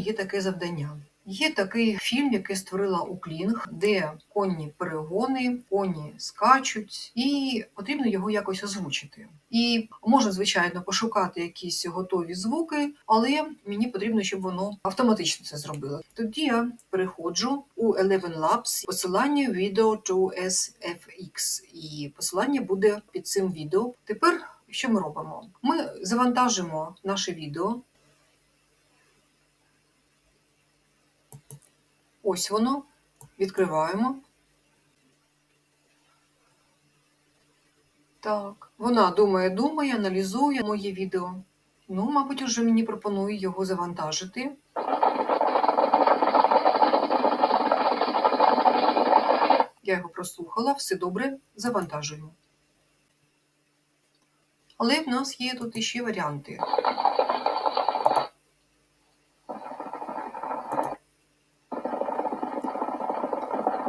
є таке завдання. Є такий фільм, який створила Уклінг, де конні перегони, коні скачуть, і потрібно його якось озвучити. І можна, звичайно, пошукати якісь готові звуки, але мені потрібно, щоб воно автоматично це зробило. Тоді я переходжу у Eleven Labs посилання Video to SFX, і посилання буде під цим відео. Тепер що ми робимо? Ми завантажимо наше відео. Ось воно. Відкриваємо. Так, вона думає, думає, аналізує моє відео. Ну, мабуть, уже мені пропонує його завантажити. Я його прослухала, все добре, завантажую. Але в нас є тут іще варіанти.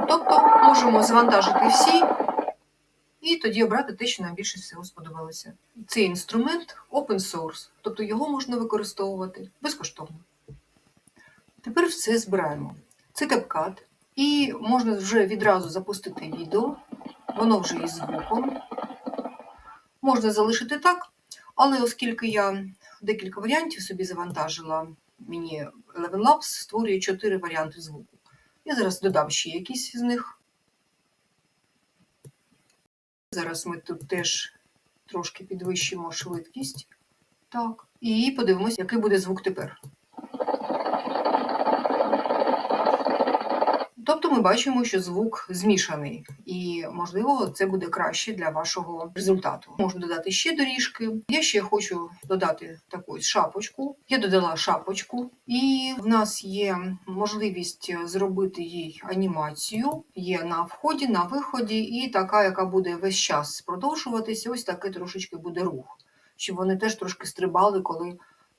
Тобто можемо завантажити всі і тоді обрати те, що нам більше всього сподобалося. Цей інструмент open source, тобто його можна використовувати безкоштовно. Тепер все збираємо. Це CapCut, і можна вже відразу запустити відео, воно вже із звуком. Можна залишити так, але оскільки я декілька варіантів собі завантажила, мені Eleven Labs створює чотири варіанти звуку. Я зараз додам ще якісь з них. Зараз ми тут теж трошки підвищимо швидкість. Так. І подивимося, який буде звук тепер. Тобто ми бачимо, що звук змішаний, і, можливо, це буде краще для вашого результату. Можу додати ще доріжки. Я ще хочу додати таку шапочку. Я додала шапочку, і в нас є можливість зробити їй анімацію. Є на вході, на виході, і така, яка буде весь час продовжуватися. Ось таке трошечки буде рух, щоб вони теж трошки стрибали, коли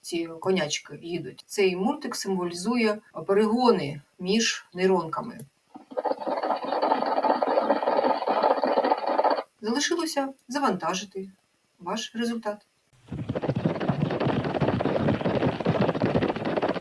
ці конячки їдуть. Цей мультик символізує перегони між нейронками. Залишилося завантажити ваш результат.